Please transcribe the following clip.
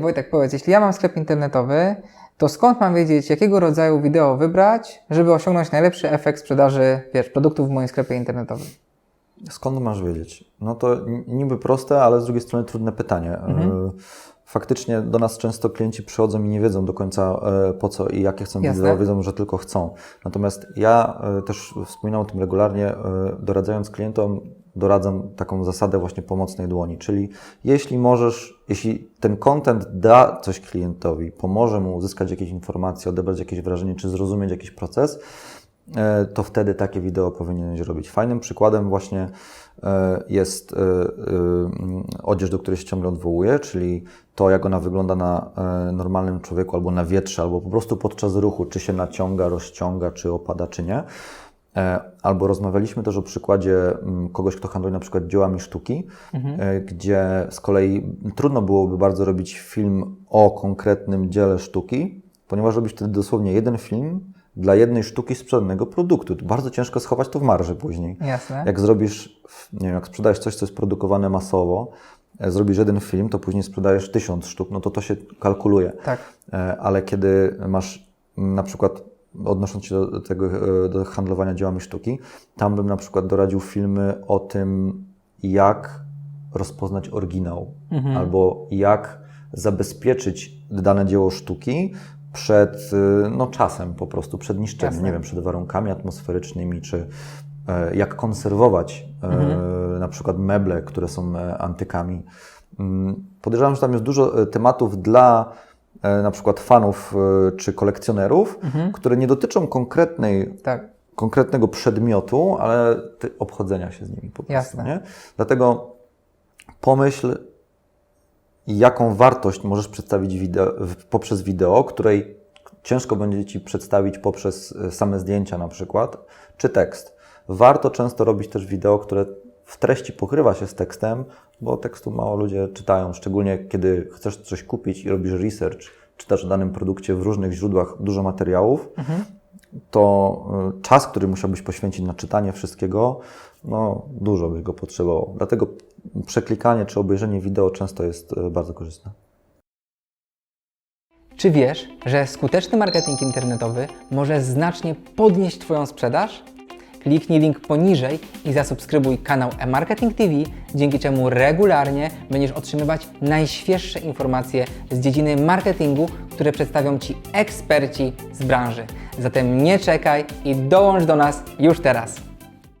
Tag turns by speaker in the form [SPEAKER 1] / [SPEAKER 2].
[SPEAKER 1] Wojtek, powiedz, jeśli ja mam sklep internetowy, to skąd mam wiedzieć, jakiego rodzaju wideo wybrać, żeby osiągnąć najlepszy efekt sprzedaży, wiesz, produktów w moim sklepie internetowym?
[SPEAKER 2] Skąd masz wiedzieć? No to niby proste, ale z drugiej strony trudne pytanie.
[SPEAKER 1] Mhm.
[SPEAKER 2] E, Faktycznie do nas często klienci przychodzą i nie wiedzą do końca e, po co i jakie chcą
[SPEAKER 1] Jasne.
[SPEAKER 2] wideo, wiedzą, że tylko chcą. Natomiast ja e, też wspominam o tym regularnie, doradzając klientom, doradzam taką zasadę właśnie pomocnej dłoni, czyli jeśli możesz, jeśli ten content da coś klientowi, pomoże mu uzyskać jakieś informacje, odebrać jakieś wrażenie, czy zrozumieć jakiś proces, e, to wtedy takie wideo powinieneś robić. Fajnym przykładem właśnie e, jest e, odzież, do której się ciągle odwołuję, czyli to, jak ona wygląda na normalnym człowieku, albo na wietrze, albo po prostu podczas ruchu, czy się naciąga, rozciąga, czy opada, czy nie. E, Albo rozmawialiśmy też o przykładzie mm, kogoś, kto handluje na przykład dziełami sztuki, e, gdzie z kolei trudno byłoby bardzo robić film o konkretnym dziele sztuki, ponieważ robisz wtedy dosłownie jeden film dla jednej sztuki sprzedanego produktu. Bardzo ciężko schować to w marży później.
[SPEAKER 1] Jasne.
[SPEAKER 2] Jak zrobisz, nie wiem, jak sprzedajesz coś, co jest produkowane masowo, e, zrobisz jeden film, to później sprzedajesz tysiąc sztuk, no to to się kalkuluje.
[SPEAKER 1] Tak.
[SPEAKER 2] Ale kiedy masz mm, na przykład, odnosząc się do tego, e, do handlowania dziełami sztuki, tam bym na przykład doradził filmy o tym, jak rozpoznać oryginał, albo jak zabezpieczyć dane dzieło sztuki przed y, no, czasem po prostu, przed niszczeniem,
[SPEAKER 1] Jasne.
[SPEAKER 2] nie wiem, przed warunkami atmosferycznymi, czy e, jak konserwować e, na przykład meble, które są e, antykami. Mm, Podejrzewam, że tam jest dużo e, tematów dla e, na przykład fanów e, czy kolekcjonerów, które nie dotyczą konkretnej
[SPEAKER 1] Tak.
[SPEAKER 2] konkretnego przedmiotu, ale obchodzenia się z nimi po prostu.
[SPEAKER 1] Jasne.
[SPEAKER 2] Nie? Dlatego pomyśl, jaką wartość możesz przedstawić wideo, poprzez wideo, której ciężko będzie Ci przedstawić poprzez e, same zdjęcia na przykład, czy tekst. Warto często robić też wideo, które w treści pokrywa się z tekstem, bo tekstu mało ludzie czytają, szczególnie kiedy chcesz coś kupić i robisz research, czytasz o danym produkcie w różnych źródłach dużo materiałów, to y, czas, który musiałbyś poświęcić na czytanie wszystkiego, no dużo byś go potrzebował. Dlatego przeklikanie czy obejrzenie wideo często jest y, bardzo korzystne.
[SPEAKER 1] Czy wiesz, że skuteczny marketing internetowy może znacznie podnieść Twoją sprzedaż? Kliknij link poniżej i zasubskrybuj kanał e-Marketing TV, dzięki czemu regularnie będziesz otrzymywać najświeższe informacje z dziedziny marketingu, które przedstawią Ci eksperci z branży. Zatem nie czekaj i dołącz do nas już teraz.